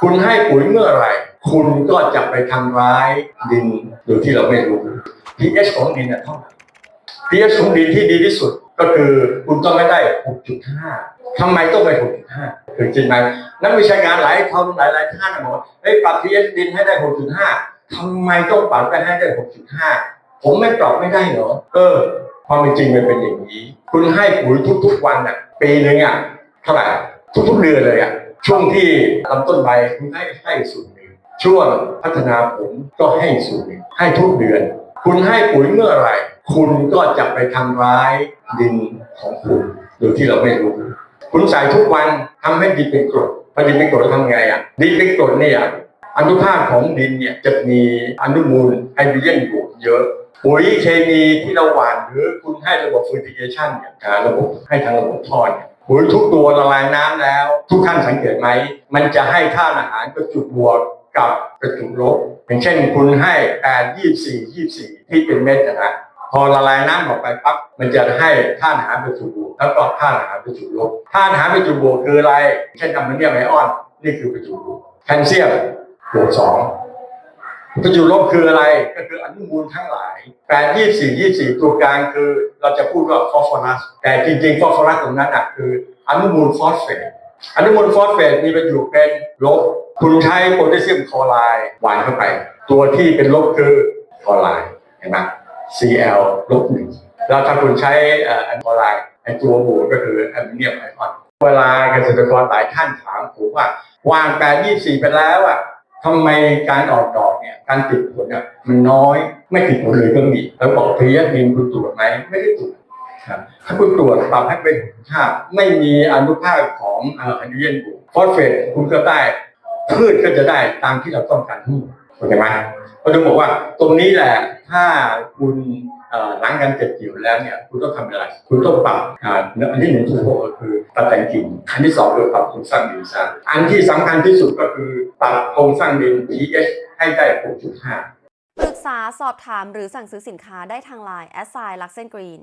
คุณให้ปุ๋ยเมื่อไหร่ คุณก็จะไปทำร้ายดินโดยที่เราไม่รู้ pH ของดินน่ะเท่าไหร่ pH ของดินที่ดีที่สุดก็คือคุณต้องไม่ได้ 6.5 ทำไมต้องไป 6.5 คือจริงไหมนักวิชาการหลายคนหลายหลายท่านบอกว่าเฮ้ยปรับ pH ดินให้ได้ 6.5 ทำไมต้องปรับไปให้ได้ 6.5 ผมไม่ปรับไม่ได้เหรอ เออ ความเป็นจริงมันเป็นอย่างนี้ คุณให้ปุ๋ยทุก ๆ วันอะ ปีหนึ่งอะ เท่าไหร่ ทุกๆเดือนเลยอะ ช่วงที่ลำต้นใบคุณให้ให้สูตรหนึ่งช่วงพัฒนาผลก็ให้สูตรหนึ่งให้ทุกเดือน คุณให้ปุ๋ยเมื่อไหร่ คุณก็จะไปทำร้ายดินของคุณโดยที่เราไม่รู้ คุณใส่ทุกวันทำให้ดินเป็นกรดพอดินเป็นกรดทำไงอะดินเป็นกรดเนี่ยอนุภาคของดินเนี่ยจะมีอนุมูลไฮโดรเจนอยู่เยอะปุ๋ยเคมีที่เราหว่านหรือคุณให้ระบบฟิร์ติเกชันเนี่ยการระบบให้ทางระบบท่อเนี่ย ปุ๋ยทุกตัวละลายน้ำแล้ว ทุกท่านสังเกตไหม มันจะให้ธาตุอาหารกระจุดบวกกับกระจุดลบอย่างเช่นคุณให้แปดยี่สี่ยี่สี่ที่เป็นเม็ดนะฮะพอละลายน้ำออกไปปั๊บมันจะให้ธาตุอาหารกระจุดบวกแล้วก็ธาตุอาหารกระจุดลบธาตุอาหารกระจุดบวกคืออะไร เช่นแอมโมเนียมไอออน นี่คือกระจุดบวกแคลเซียมบวกสอง ประจุลบคืออะไรก็คืออนุมูลทั้งหลายแปดยี่สี่ยี่สี่ตัวกลางคือเราจะพูดว่าฟอสฟอรัส แต่จริงๆฟอสฟอรัสตรงนั้นอะคืออนุมูลฟอสเฟตอนุมูลฟอสเฟตมีประโยชน์เป็นลบ คุณใช้โพแทสเซียมคลอไรด์หวานเข้าไป ตัวที่เป็นลบคือคลอไรด์เห็นไหม Cl ลบหนึ่งแล้วถ้าคุณใช้อ่อแอลคลอไรด์ไอตัวบวกก็คือแอมโมเนียมไอออนเวลาเกษตรกรหลายท่านถามผมว่า วางแปดยี่สี่ไปแล้วอะทำไมการออกดอก เนี่ยการติดผลเนี่ยมันน้อยไม่ติดผลเลยก็มีแล้วบอกพีเอสดินคุณตรวจไหมไม่ได้ตรวจครับถ้าคุณตรวจปรับให้เป็นค่าไม่มีอนุภาคของอ่อไรเจนบวกฟอสเฟตคุณก็ได้พืชก็จะได้ตามที่เราต้องการทั้งหมดเข้าใจไหมเราจะบอกว่าตรงนี้แหละถ้าคุณล้างการเก็บเกี่วแล้วเนี่ยคุณต้องทำอะไร คุณต้องปรับอันที่หนึ่งที่ผมบอกก็คือตัดแต่งกิ่งอันที่สองคือปรับโครงสร้างดินซะอันที่สำคัญที่สุดก็คือปรับโครงสร้างดิน pH ให้ได้ 6.5ปรึกษาสอบถามหรือสั่งซื้อสินค้าได้ทางไลน์แอสไซน์ลักเซนกรีน